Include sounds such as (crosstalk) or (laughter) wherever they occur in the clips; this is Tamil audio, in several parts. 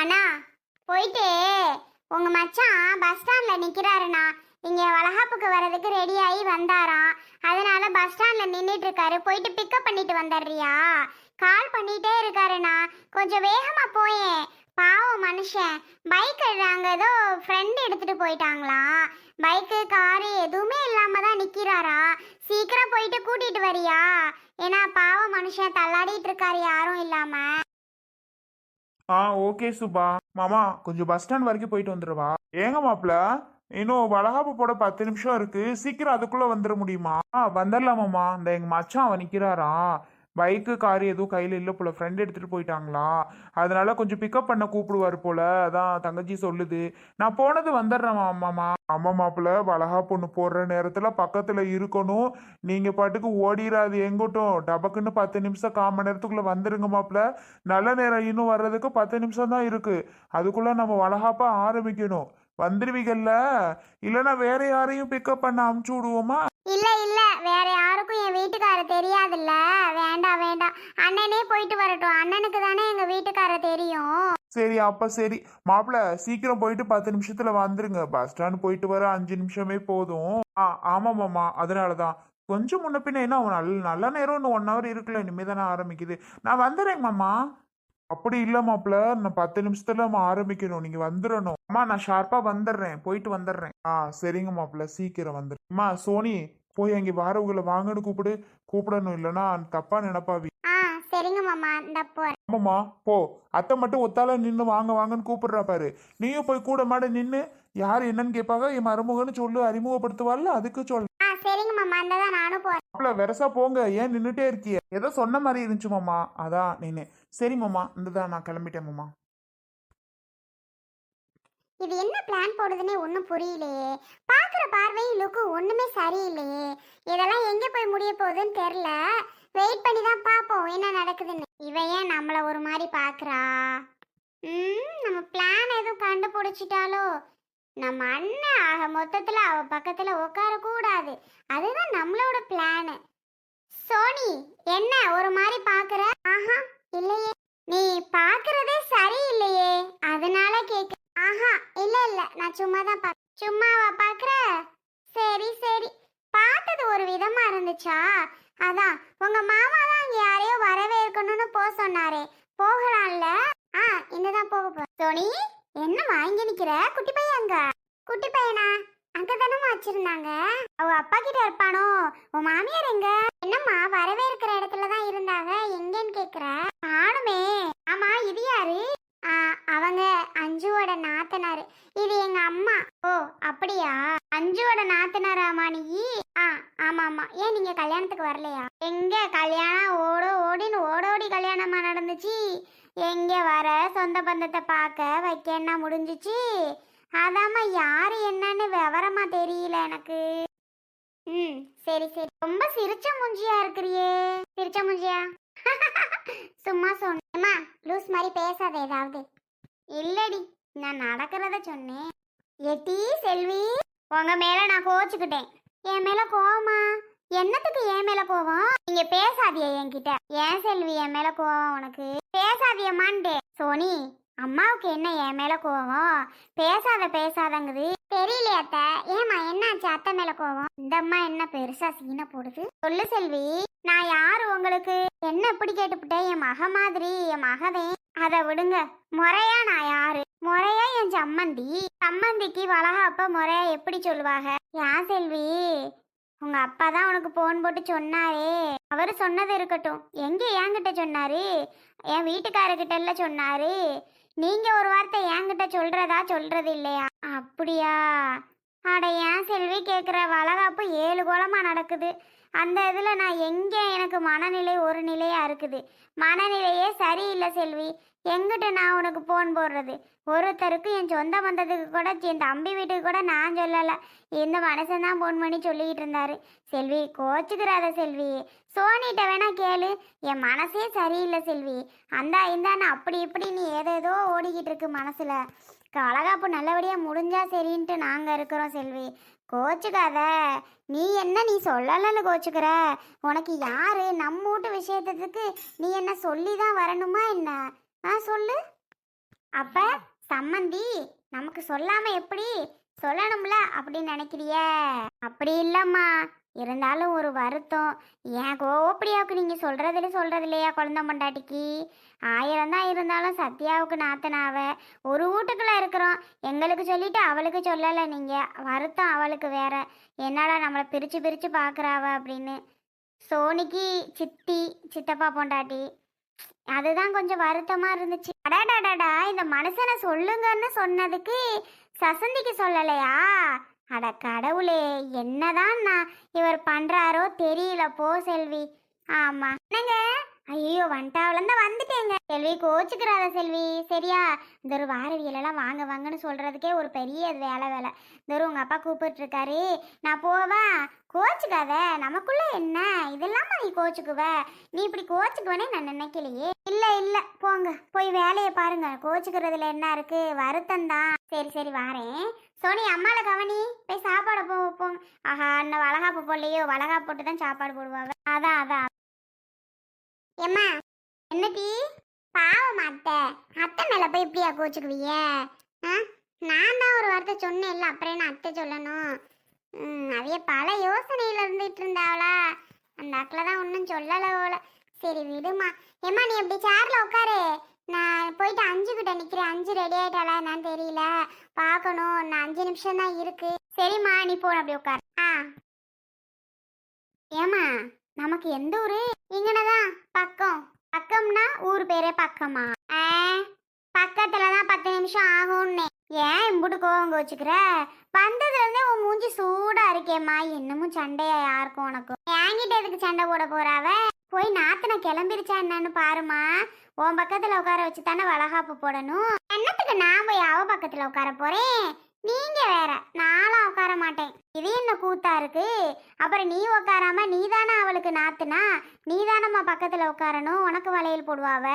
அண்ணா போயிட்டு உங்க மச்சான் பஸ் ஸ்டாண்ட்ல நிக்கிறாருண்ணா. இங்க வளகாப்புக்கு வர்றதுக்கு ரெடி ஆகி வந்தாராம். அதனால பஸ் ஸ்டாண்ட்ல நின்றுட்டு இருக்காரு போயிட்டு பிக்கப் பண்ணிட்டு வந்துடுறியா? கால் பண்ணிட்டே இருக்காருண்ணா. கொஞ்சம் வேகமா போயேன். பாவம் மனுஷன். பைக் நாங்க ஏதோ ஃப்ரெண்டு எடுத்துட்டு போயிட்டாங்களா பைக்கு காரு எதுவுமே இல்லாம தான் நிக்கிறாரா சீக்கிரம் போயிட்டு கூட்டிட்டு வரியா? ஏன்னா பாவம் மனுஷன் தள்ளாடிட்டு இருக்காரு யாரும் இல்லாம. ஆ ஓகே சுபா. மாமா கொஞ்சம் பஸ் ஸ்டாண்ட் வரைக்கும் போயிட்டு வந்துடுவா? ஏங்க மாப்பிள்ள இன்னும் வளகாப்பு போட பத்து நிமிஷம் இருக்கு. சீக்கிரம் அதுக்குள்ள வந்துட முடியுமா? வந்துடலாமாம்மா. மாமா இந்த எங்க மச்சான் அவன் நிக்கிறாரா? பைக்கு கார் எதுவும் கையில் இல்லை போல். ஃப்ரெண்ட் எடுத்துகிட்டு போயிட்டாங்களா? அதனால கொஞ்சம் பிக்கப் பண்ண கூப்பிடுவார் போல். அதான் தங்கச்சி சொல்லுது. நான் போனது வந்துடுறேன் மா- அம்மா மாப்பிள்ள வளகா பொண்ணு போடுற நேரத்தில் பக்கத்தில் இருக்கணும். நீங்கள் பாட்டுக்கு ஓடிராது எங்கட்டும். டபக்குன்னு பத்து நிமிஷம் கால் மணி வந்துடுங்க வந்துருங்க மாப்பிள்ள. நல்ல நேரம் இன்னும் வர்றதுக்கு பத்து நிமிஷம் தான் இருக்குது அதுக்குள்ளே நம்ம வளகாப்பாக ஆரம்பிக்கணும். வந்துடுவீங்கல்ல இல்லைன்னா வேற யாரையும் பிக்கப் பண்ண அமுச்சு விடுவோமா? இல்லை இல்லை. வேற யாருக்கும் என் வீட்டுக்காரர் தெரியாதுல்ல. அண்ணனே போயிட்டு வரட்டும். அண்ணனுக்கு தானே எங்க வீட்டுக்கார தெரியும். சரி அப்ப சரி. மாப்பிள்ள சீக்கிரம் போயிட்டு பத்து நிமிஷத்துல வந்துருங்க. பஸ் ஸ்டாண்ட் போயிட்டு வர அஞ்சு நிமிஷமே போதும். ஆ ஆமா மாமா அதனாலதான். கொஞ்சம் முன்ன பின்ன என்ன நல்ல நல்ல நேரம் இன்னும் ஒன் ஹவர் இருக்குல்ல இனிமே தானே ஆரம்பிக்குது. நான் வந்துடுறேங்க மாமா. அப்படி இல்ல மாப்பிள்ள நான் பத்து நிமிஷத்துல நம்ம ஆரம்பிக்கணும். நீங்க வந்துடணும் அம்மா நான் ஷார்ப்பா வந்துடுறேன் போயிட்டு வந்துடுறேன் ஆ சரிங்க மாப்பிள்ள சீக்கிரம் வந்துடுறேன் அம்மா சோனி போய் அங்கே வாரவங்களை வாங்கன்னு கூப்பிடு. கூப்பிடணும் இல்லைன்னா தப்பா நினைப்பாவி. சரிங்க மாமா இந்த போறேன் ஆமாம்மா போ. அத்தை மட்டும் ஒத்தால நின்று வாங்க வாங்கன்னு கூப்பிடுறா பாரு. நீயும் போய் கூட மாட நின்று யார் என்னன்னு கேட்பாங்க என் மருமகன்னு சொல்லு அறிமுகப்படுத்துவாள்ல அதுக்கு சொல். ஆ சரிங்க மாமா இந்த தான் நானும் போறேன் மாப்பிள வெரசா போங்க. ஏன் நின்றுட்டே இருக்கிய? ஏதோ சொன்ன மாதிரி இருந்துச்சு மாமா. அதான் நின்று சரி மாமா இந்ததான் நான் கிளம்பிட்டேன் மாமா. இது என்ன பிளான் போடுதுன்னே ஒன்றும் புரியலையே. பார்க்குற பார்வையும் லுக்கு ஒன்றுமே சரியில்லையே. இதெல்லாம் எங்கே போய் முடிய போகுதுன்னு தெரில வெயிட் பண்ணி தான் பார்ப்போம் என்ன நடக்குதுன்னு. இவ ஏன் நம்மளை ஒரு மாதிரி பார்க்குறா? ம் நம்ம பிளான் எதுவும் கண்டுபிடிச்சிட்டாலோ? நம்ம அண்ணன் ஆக மொத்தத்தில் அவ பக்கத்தில் உட்காரக்கூடாது. அதுதான் நம்மளோட பிளானு சோனி என்ன ஒரு மாதிரி பார்க்குற? ஆஹா இல்லையே. நீ பார்க்குறதே சரியில்லையே. அதனால கேட்க ஆஹா இல்ல இல்ல. நான் சும்மா தான் பா சும்மாவா பாக்குற? சரி சரி. பார்த்தது ஒரு விதமா இருந்துச்சா? அதான் உங்க மாமா தான் அங்க யாரையோ வரவேற்கணும்னு போக சொன்னாரே. போகலாம்ல? ஆ இன்னதான் போக போ தோனி என்ன வாங்கி நிக்கிற? குட்டி பையன் அங்க? குட்டி பையனா? அங்க தானமா வச்சிருந்தாங்க. அவ அப்பா கிட்ட இருப்பானோ? உன் மாமியார் எங்க? என்னம்மா வரவேற்கிற இடத்துல தான் இருந்தாங்க? எங்கன்னு கேக்குற? நானுமே ஆமா இது யாரு? அவங்க அஞ்சுவோட நாத்தனார். இது எங்க அம்மா. ஓ அப்படியா? அஞ்சுவோட நாத்தனாராமா நீ ஆ ஆமா ஆமா ஏன் நீங்க கல்யாணத்துக்கு வரலையா? எங்க கல்யாணம் ஓட ஓடின்னு ஓடோடி கல்யாணமா நடந்துச்சு? எங்க வர சொந்த பந்தத்தை பார்க்க வைக்க என்ன முடிஞ்சிச்சு? அதாம்மா யாரு என்னன்னு விவரமா தெரியல எனக்கு. ம் சரி சரி. ரொம்ப சிரிச்ச மூஞ்சியா இருக்கிறியே. சிரிச்ச மூஞ்சியா? (laughs) சும்மா அம்மா லூஸ் மாதிரி பேசாத ஏதாவது. இல்லடி நான் நடக்கிறத சொன்னேன். எட்டி செல்வி உங்க மேல நான் கோச்சுக்கிட்டேன். என் மேல கோவமா? என்னத்துக்கு என் மேல கோவம்? நீங்க பேசாதிய என்கிட்ட. ஏன் செல்வி என் மேல கோவம் உனக்கு? பேசாதியம்மான்ட்டு. சோனி அம்மாவுக்கு என்ன என் மேல கோவம்? பேசாத பேசாதங்குது. தெரியலையே அத்தை. ஏமா என்னாச்சு அத்தை மேல கோவம்? இந்த அம்மா என்ன பெருசா சீனை போடுது? சொல்லு செல்வி நான் யாரு உங்களுக்கு? என்ன இப்படி கேட்டுப்புட்டேன் என் மக மாதிரி என் மகதே அதை விடுங்க. முறையா நான் யாரு? முறையா என் சம்மந்தி. சம்மந்திக்கு வளகாப்ப முறையா எப்படி சொல்லுவாங்க ஏன் செல்வி? உங்க அப்பா தான் உனக்கு போன் போட்டு சொன்னாரே. அவரு சொன்னது இருக்கட்டும். எங்க என்கிட்ட சொன்னாரு? என் வீட்டுக்காரர்கிட்ட எல்லாம் சொன்னாரு? நீங்க ஒரு வார்த்தை என்கிட்ட சொல்றதா சொல்றது இல்லையா? அப்படியா? அட ஏன் செல்வி கேட்குற வளகாப்பு ஏழு கோலமா நடக்குது. அந்த இதில் நான் எங்கே எனக்கு மனநிலை ஒரு நிலையாக இருக்குது? மனநிலையே சரியில்லை செல்வி. எங்கிட்ட நான் உனக்கு ஃபோன் போடுறது? ஒருத்தருக்கு என் சொந்த பந்தத்துக்கு கூட என் தம்பி வீட்டுக்கு கூட நான் சொல்லலை. இந்த மனுஷன் தான் ஃபோன் பண்ணி சொல்லிக்கிட்டு இருந்தாரு. செல்வி கோச்சுக்கிறாத செல்வி. சோனிகிட்ட வேணா கேளு. என் மனசே சரியில்லை செல்வி. அந்தா இந்தான்னு அப்படி இப்படி நீ ஏதேதோ ஓடிக்கிட்டு இருக்கு மனசில். அழகாப்பு நல்லபடியாக முடிஞ்சா சரின்ட்டு நாங்கள் இருக்கிறோம் செல்வி. கோச்சுக்காத. நீ என்ன நீ சொல்லலன்னு கோச்சுக்கிற? உனக்கு யாரு? நம்ம வீட்டு விஷயத்துக்கு நீ என்ன சொல்லி தான் வரணுமா என்ன? ஆ சொல்லு. அப்ப சம்மந்தி நமக்கு சொல்லாம எப்படி? சொல்லணும்ல அப்படின்னு நினைக்கிறிய? அப்படி இல்லம்மா. இருந்தாலும் ஒரு வருத்தம். ஏன் கோப்படியாவுக்கு நீங்கள் சொல்கிறதுல சொல்கிறது இல்லையா குழந்த மண்டாட்டிக்கு? ஆயிரம் தான் இருந்தாலும் சத்யாவுக்கு நாத்தனாவ. ஒரு வீட்டுக்குள்ள இருக்கிறோம். எங்களுக்கு சொல்லிட்டு அவளுக்கு சொல்லலை நீங்கள் வருத்தம் அவளுக்கு வேற. என்னடா நம்மளை பிரித்து பிரித்து பார்க்குறாவ அப்படின்னு. சோனிக்கு சித்தி சித்தப்பா பொண்டாட்டி. அதுதான் கொஞ்சம் வருத்தமா இருந்துச்சு. அடாடாடாடா இந்த மனுஷனை சொல்லுங்கன்னு சொன்னதுக்கு சசந்திக்கு சொல்லலையா? அட கடவுளே என்னதான் நான் இவர் பண்றாரோ தெரியல போ செல்வி. ஆமா. என்னங்க? ஐயோ வந்துட்டாவில வந்துட்டேங்க. செல்வி கோச்சுக்கிறாத செல்வி. சரியா? இந்த ஒரு வாரவியலெல்லாம் வாங்க வாங்கன்னு சொல்றதுக்கே ஒரு பெரிய வேலை வேலை. இந்த ஒரு உங்க அப்பா கூப்பிட்டுருக்காரு. நான் போவா? கோச்சுக்காத. நமக்குள்ள என்ன? இதெல்லாம் நீ கோச்சுக்குவ? நீ இப்படி கோச்சுக்குவனே நான் நினைக்கலையே. இல்லை இல்லை. போங்க. போய் வேலையை பாருங்க. கோச்சுக்கிறதுல என்ன இருக்கு? வருத்தம் தான் சரி சரி வாரேன். சோனி அம்மால கவனி. போய் சாப்பாடு போ வைப்போம் ஆஹா அண்ணன் வளகாப்பு போடலையோ. வளகா போட்டு தான் சாப்பாடு போடுவாங்க அதான் அதான். எம்மா என்னடி? பாவம் அத்தை. அத்தை மேல போய் இப்படியா கோச்சுக்குவிய? ஆ? நான் தான் ஒரு வார்த்தை சொன்னேன்ல அப்புறம் என்ன அத்தை சொல்லணும்? அவைய பல யோசனையில இருந்துட்டு இருந்தாவளா. அந்த அக்கில் தான் ஒன்றும் சொல்லலை போல. சரி விடுமா. ஏம்மா நீ எப்படி சேர்ல உட்காரு. நான் போயிட்டு அஞ்சு கிட்ட நிக்கிறேன். அஞ்சு ரெடி ஆயிட்டாளா என்னன்னு தெரியல. பார்க்கணும். நான் அஞ்சு நிமிஷம் தான் இருக்கு. சரிம்மா நீ போன அப்படி உட்கார் ஆ. ஏமா நமக்கு எந்த ஊரு? இங்கனதான் பக்கம். பக்கம்னா ஊர் பேரே பக்கமா? ஆ. பக்கத்துல தான் பத்து நிமிஷம் ஆகும்னே. ஏன் இம்புட்டு கோவம் வச்சுக்கிற வந்ததுல இருந்தே உன் மூஞ்சி சூடா இருக்கேம்மா. இன்னமும் சண்டையா யாருக்கும் உனக்கும். என்கிட்ட எதுக்கு சண்டை போட போறாவ போய் நாத்தனை கிளம்பிருச்சா என்னன்னு பாருமா உன் பக்கத்துல உட்கார வச்சு தானே வளகாப்பு போடணும்? என்னத்துக்கு நான் போய் அவ பக்கத்துல உட்கார போறேன்? நீங்க வேற நானும் உட்கார மாட்டேன். இது என்ன கூத்தா இருக்கு? அப்புறம் நீ உட்காராம நீ தானே அவளுக்கு நாத்துனா? நீ தானம்மா பக்கத்துல உட்காரணும்? உனக்கு வளையல் போடுவாவ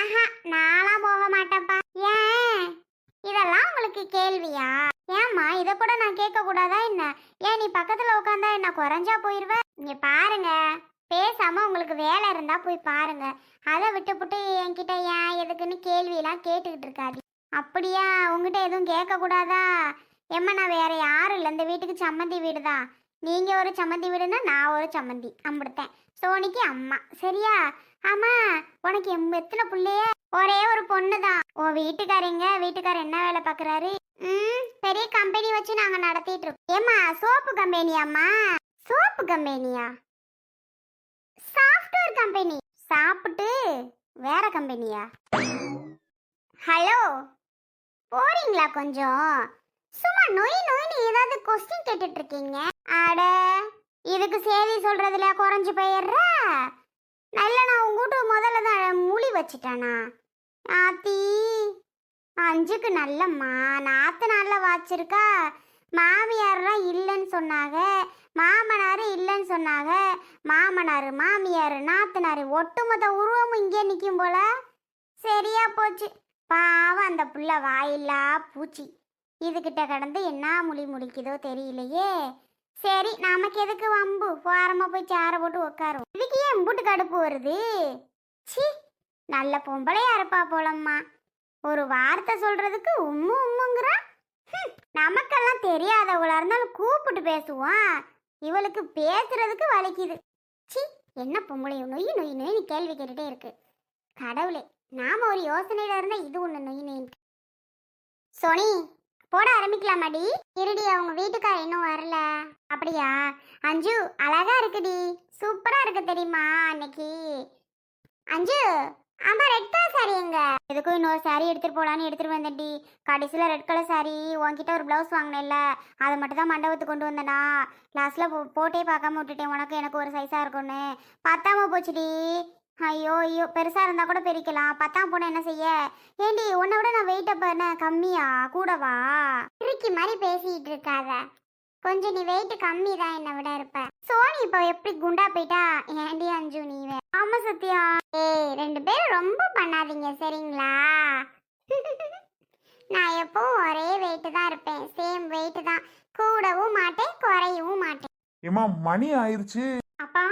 ஆஹா நானும் போக மாட்டேன்ப்பா. ஏன்? இதெல்லாம் உங்களுக்கு கேள்வியா? ஏம்மா இத கூட நான் கேட்க கூடாதா என்ன? ஏன் நீ பக்கத்துல உட்காந்தா என்ன குறைஞ்சா போயிருவ? இங்க பாருங்க. பேசாமல் உங்களுக்கு வேலை இருந்தால் போய் பாருங்க. அதை விட்டுப்புட்டு என்கிட்ட ஏன் எதுக்குன்னு கேள்வியெல்லாம் கேட்டுக்கிட்டு இருக்காது அப்படியா? உங்ககிட்ட எதுவும் கேட்கக்கூடாதா? ஏம்மா நான் வேற யாரும் இல்லை. இந்த வீட்டுக்கு சம்மந்தி வீடு தான் நீங்கள் ஒரு சம்மந்தி வீடுனா நான் ஒரு சம்மந்தி. அம்பிடுத்தேன். சோனிக்கு அம்மா. சரியா? ஆமா உனக்கு எம் எத்தனை பிள்ளைய? ஒரே ஒரு பொண்ணு தான் உன் வீட்டுக்காரங்க வீட்டுக்காரர் என்ன வேலை பார்க்குறாரு? ம் பெரிய கம்பெனி வச்சு நாங்கள் நடத்திட்டு இருக்கோம். ஏம்மா சோப்பு கம்பெனியாம்மா சோப்பு கம்பெனியா கம்பெனி சாப்பிட்டு வேற கம்பெனியா ஹலோ போறீங்களா கொஞ்சம்? சும்மா நொய் நொய்னு ஏதாவது கொஸ்டின் கேட்டுட்டு இருக்கீங்க அட இதுக்கு சேதி சொல்றதுல குறைஞ்சு போயிடுற? நல்ல நான் உங்ககிட்ட முதல்ல தான் மூலி வச்சுட்டானா? ஆத்தி அஞ்சுக்கு நல்லம்மா. நாத்து நல்ல வாச்சிருக்கா? மாமியார்லாம் இல்லைன்னு சொன்னாங்க. மாமனார் இல்லைன்னு சொன்னாங்க. மாமனார் மாமியார் நாத்தனார் ஒட்டுமொத்த உருவமும் இங்கே நிற்கும் போல. சரியா போச்சு. பாவம் அந்த புள்ள வாயில்லா பூச்சி. இதுகிட்ட கடந்து என்ன முழி முழிக்குதோ தெரியலையே. சரி நமக்கு எதுக்கு வம்பு? போரமா போய் சேர போட்டு உட்காரும் இதுக்கு ஏன் இம்புட்டு கடுப்பு வருது? சி நல்ல பொம்பளையா இருப்பா போலம்மா. ஒரு வார்த்தை சொல்றதுக்கு உம்மு உம்முங்கிறா? ஹம், நமக்கெல்லாம் தெரியாதவளா இருந்தாலும் கூப்பிட்டு பேசுவான். இவளுக்கு பேசுறதுக்கு வலிக்குது. சி என்ன பொம்பளை நொய் நொய் நொய்னு கேள்வி கேட்டுட்டே இருக்கு. கடவுளே நாம ஒரு யோசனையில இருந்தா இது ஒண்ணு நொய் நொயின் சோனி போட ஆரம்பிக்கலாமாடி? இருடி அவங்க வீட்டுக்கார இன்னும் வரல. அப்படியா? அஞ்சு அழகா இருக்குடி. சூப்பரா இருக்கு தெரியுமா அன்னைக்கு? அஞ்சு ஆமா ரெட் கலர் சாரி எங்க? எதுக்கும் இன்னொரு சாரி எடுத்துட்டு போலான்னு எடுத்துட்டு வந்தேன்டி. கடைசியில் ரெட் கலர் சாரி உன்கிட்ட ஒரு ப்ளவுஸ் வாங்கினேன்ல. அதை மட்டும் தான் மண்டபத்துக்கு கொண்டு வந்தேனா. லாஸ்ட்ல போ போட்டே பார்க்காம விட்டுட்டேன். உனக்கு எனக்கு ஒரு சைஸா இருக்கும்னு. பத்தாம போச்சுடி. ஐயோ ஐயோ. பெருசாக இருந்தால் கூட பிரிக்கலாம். பத்தாம் போனால் என்ன செய்ய? ஏண்டி உன்னை விட நான் வெயிட் அப்ப என்ன கம்மியா? கூடவா? இறுக்கி மாதிரி பேசிக்கிட்டு இருக்காத. கொஞ்சம் நீ வெயிட் கம்மி தான் என்னை விட இருப்ப. சோனி இப்போ எப்படி குண்டா போயிட்டா? ஏண்டி அஞ்சு நீ ஆமா சத்யா. ஏய் ரெண்டு பேரும் ரொம்ப பண்ணாதீங்க சரிங்களா? (laughs) நான் எப்பவும் ஒரே வெயிட் தான் இருப்பேன். சேம் வெயிட் தான். கூடவும் மாட்டேன் குறையவும் மாட்டேன். ஏமா மணி ஆயிருச்சு. அப்பா.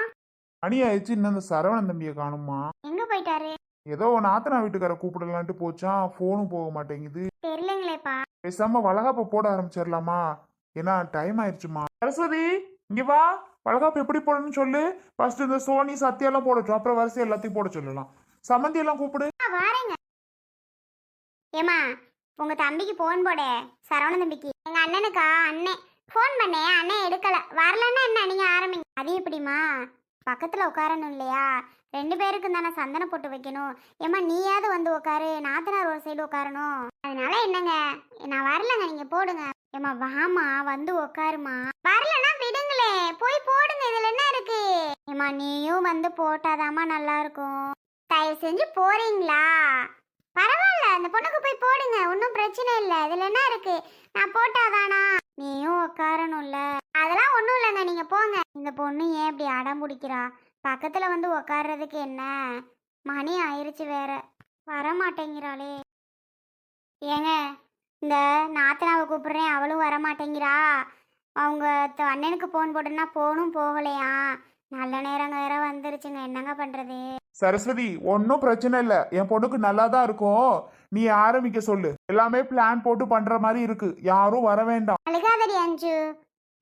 மணி ஆயிடுச்சு இன்னும் அந்த சரவணன் தம்பியை காணுமா எங்க போயிட்டாரு? ஏதோ நாத்தனா வீட்டுக்கார கூப்பிடலான்ட்டு போச்சான் ஃபோனும் போக மாட்டேங்குது. தெரியலங்களேப்பா. பேசாம வளகாப்பு போட ஆரம்பிச்சிடலாமா ஏன்னா டைம் ஆயிடுச்சுமா. சரஸ்வதி இங்க வா. வளகாப்பு எப்படி போடணும்னு சொல்லு. ஃபர்ஸ்ட் இந்த சோனி சத்யாலாம் போடட்டும். அப்புறம் வரிசை எல்லாத்தையும் போட சொல்லலாம். சமந்தி எல்லாம் கூப்பிடு. ஆ, வாரேங்க. ஏமா உங்க தம்பிக்கு போன் போடு. சரவண தம்பிக்கு. எங்க அண்ணனுக்கா? அண்ணன் ஃபோன் பண்ணேன் அண்ணன் எடுக்கல. வரலன்னா என்ன? நீங்க ஆரம்பிங்க. அது எப்படிமா பக்கத்துல உட்காரணும் இல்லையா? ரெண்டு பேருக்கும் தானே சந்தனம் போட்டு வைக்கணும். ஏமா நீயாவது வந்து உட்காரு. நாத்தனார் ஒரு சைடு உட்காரணும். அதனால என்னங்க? நான் வரலங்க. நீங்க போடுங்க. ஏமா வாமா வந்து உக்காருமா வரலன்னா விடுங்களே போய் போடுங்க இதுல என்ன இருக்கு? ஏமா நீயும் வந்து போட்டாதாம்மா நல்லா இருக்கும் தயவு செஞ்சு போறீங்களா? பரவாயில்ல அந்த பொண்ணுக்கு போய் போடுங்க ஒன்றும் பிரச்சனை இல்லை. இதுல என்ன இருக்கு? நான் போட்டாதானா? நீயும் உட்காரணும்ல அதெல்லாம் ஒன்றும் இல்லைங்க நீங்க போங்க. இந்த பொண்ணு ஏன் இப்படி அடம் பிடிக்கிறா? பக்கத்துல வந்து உட்கார்றதுக்கு என்ன? மணி ஆயிருச்சு வேற. வர மாட்டேங்கிறாளே ஏங்க இந்த நாத்தனாவை கூப்பிடுறேன் அவளும் வர மாட்டேங்கிறா அவங்க அண்ணனுக்கு ஃபோன் போட்டுன்னா ஃபோனும் போகலையா? நல்ல நேரம் வேற வந்துருச்சுங்க. என்னங்க பண்றது? சரஸ்வதி ஒன்றும் பிரச்சனை இல்லை. என் பொண்ணுக்கு நல்லா தான் இருக்கும். நீ ஆரம்பிக்க சொல்லு. எல்லாமே பிளான் போட்டு பண்ற மாதிரி இருக்கு. யாரும் வர வேண்டாம். அழுகாதடி அஞ்சு.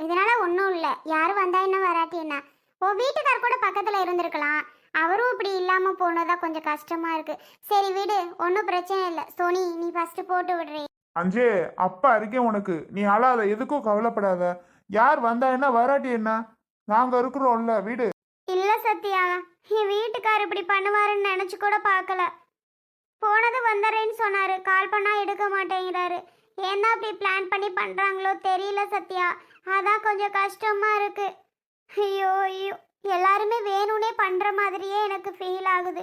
இதனால ஒன்றும் இல்லை. யாரும் வந்தா என்ன வராட்டி என்ன? ஓ வீட்டுக்கார் கூட பக்கத்தில் இருந்திருக்கலாம். அவரும் இப்படி இல்லாமல் போனதா கொஞ்சம் கஷ்டமா இருக்கு. சரி விடு ஒன்றும் பிரச்சனை இல்லை. சோனி நீ ஃபர்ஸ்ட் போட்டு விடுறே. அஞ்சே அப்பா இருக்கேன் உனக்கு. நீ அழாத எதுக்கும் கவலைப்படாத. யார் வந்தா என்ன வராட்டி என்ன? நாங்க இருக்கிறோம்ல வீடு. இல்லை சத்யா என் வீட்டுக்கார் இப்படி பண்ணுவாருன்னு நினச்சி கூட பார்க்கல. போனது வந்துடுறேன்னு சொன்னாரு. கால் பண்ணா எடுக்க மாட்டேங்கிறாரு. ஏன்னா அப்படி பிளான் பண்ணி பண்ணுறாங்களோ தெரியல சத்யா. அதான் கொஞ்சம் கஷ்டமா இருக்கு. ஐயோ ஐயோ. எல்லாருமே வேணும்னே பண்ணுற மாதிரியே எனக்கு ஃபீல் ஆகுது.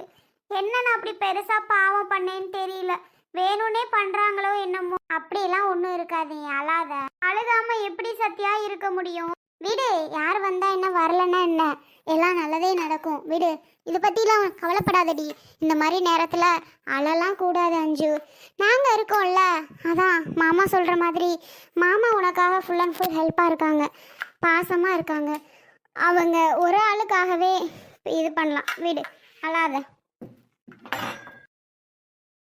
என்ன நான் அப்படி பெருசாக பாவம் பண்ணேன்னு தெரியல. வேணும்னே பண்ணுறாங்களோ என்னமோ? அப்படியெல்லாம் ஒன்றும் இருக்காது அழாத. அழுகாம எப்படி சத்தியா இருக்க முடியும்? விடு யார் வந்தா என்ன வரலன்னா என்ன? எல்லாம் நல்லதே நடக்கும். விடு இதை பற்றிலாம் கவலைப்படாதடி. இந்த மாதிரி நேரத்தில் அழலாம் கூடாது அஞ்சு. நாங்கள் இருக்கோம்ல? அதான் மாமா சொல்கிற மாதிரி. மாமா உனக்காக ஃபுல் அண்ட் ஃபுல் ஹெல்ப்பாக இருக்காங்க. பாசமாக இருக்காங்க. அவங்க ஒரு ஆளுக்காகவே இது பண்ணலாம். விடு அழாத.